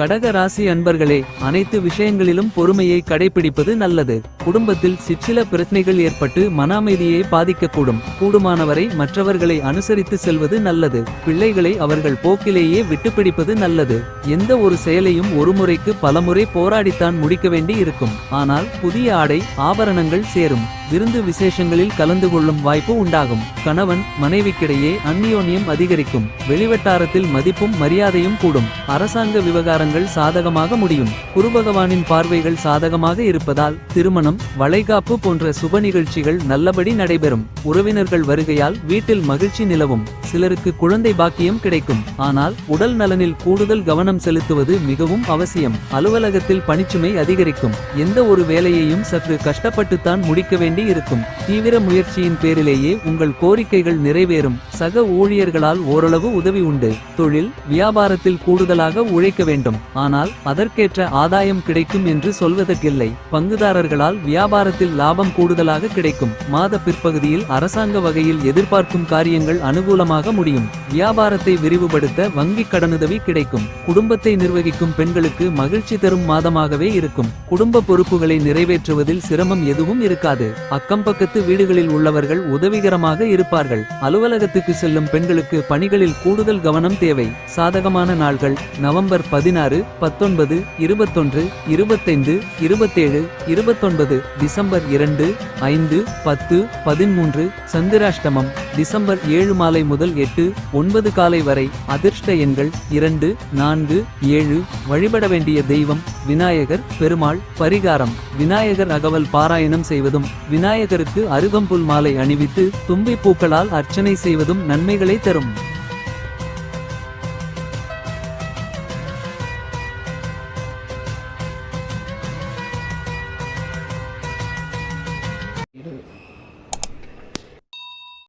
கடக ராசி அன்பர்களே அனைத்து விஷயங்களிலும் பொறுமையை கடைபிடிப்பது நல்லது. குடும்பத்தில் சிற்சில பிரச்சனைகள் ஏற்பட்டு மன அமைதியை பாதிக்கக்கூடும். கூடுமானவரை மற்றவர்களை அனுசரித்து செல்வது நல்லது. பிள்ளைகளை அவர்கள் போக்கிலேயே விட்டுப்பிடிப்பது நல்லது. எந்த ஒரு செயலையும் ஒருமுறைக்கு பலமுறை போராடித்தான் முடிக்க வேண்டி இருக்கும் ஆனால் புதிய ஆடை ஆபரணங்கள் சேரும். விருந்து விசேஷங்களில் கலந்து கொள்ளும் வாய்ப்பு உண்டாகும். கணவன் மனைவிக்கிடையே அந்நியோன்யம் அதிகரிக்கும். வெளிவட்டாரத்தில் மதிப்பும் மரியாதையும் கூடும். அரசாங்க விவகாரங்கள் சாதகமாக முடியும். குருபகவானின் பார்வைகள் சாதகமாக இருப்பதால் திருமணம் வளைகாப்பு போன்ற சுப நிகழ்ச்சிகள் நல்லபடி நடைபெறும். உறவினர்கள் வருகையால் வீட்டில் மகிழ்ச்சி நிலவும். சிலருக்கு குழந்தை பாக்கியம் கிடைக்கும். ஆனால் உடல் நலனில் கூடுதல் கவனம் செலுத்துவது மிகவும் அவசியம். அலுவலகத்தில் பணிச்சுமை அதிகரிக்கும். எந்த ஒரு வேலையையும் சற்று கஷ்டப்பட்டுத்தான் முடிக்க அடி இருக்கும் தீவிர முயற்சியின் பேரிலேயே உங்கள் கோரிக்கைகள் நிறைவேறும். சக ஊழியர்களால் ஓரளவு உதவி உண்டு. தொழில் வியாபாரத்தில் கூடுதலாக உழைக்க வேண்டும். ஆனால் அதற்கேற்ற ஆதாயம் கிடைக்கும் என்று சொல்வதற்கில்லை. பங்குதாரர்களால் வியாபாரத்தில் லாபம் கூடுதலாக கிடைக்கும். மாத பிற்பகுதியில் அரசாங்க வகையில் எதிர்பார்க்கும் காரியங்கள் அனுகூலமாக முடியும். வியாபாரத்தை விரிவுபடுத்த வங்கி கடனுதவி கிடைக்கும். குடும்பத்தை நிர்வகிக்கும் பெண்களுக்கு மகிழ்ச்சி தரும் மாதமாகவே இருக்கும். குடும்ப பொறுப்புகளை நிறைவேற்றுவதில் சிரமம் எதுவும் இருக்காது. அக்கம் பக்கத்து வீடுகளில் உள்ளவர்கள் உதவிகரமாக இருப்பார்கள். அலுவலகத்துக்கு வேலைக்கு செல்லும் பெண்களுக்கு பணிகளில் கூடுதல் கவனம் தேவை. சாதகமான நாள்கள் நவம்பர் பதினாறு பத்தொன்பது இருபத்தொன்று இருபத்தைந்து இருபத்தேழு இருபத்தொன்பது டிசம்பர் இரண்டு ஐந்து பத்து பதிமூன்று சந்திராஷ்டமம் டிசம்பர் ஏழு மாலை முதல் எட்டு ஒன்பது காலை வரை அதிர்ஷ்ட எண்கள் இரண்டு நான்கு ஏழு வழிபட வேண்டிய தெய்வம் விநாயகர் பெருமாள் பரிகாரம். விநாயகர் அகவல் பாராயணம் செய்வதும் விநாயகருக்கு அருகம்புல் மாலை அணிவித்து தும்பி பூக்களால் அர்ச்சனை செய்வதும் நன்மைகளை தரும்.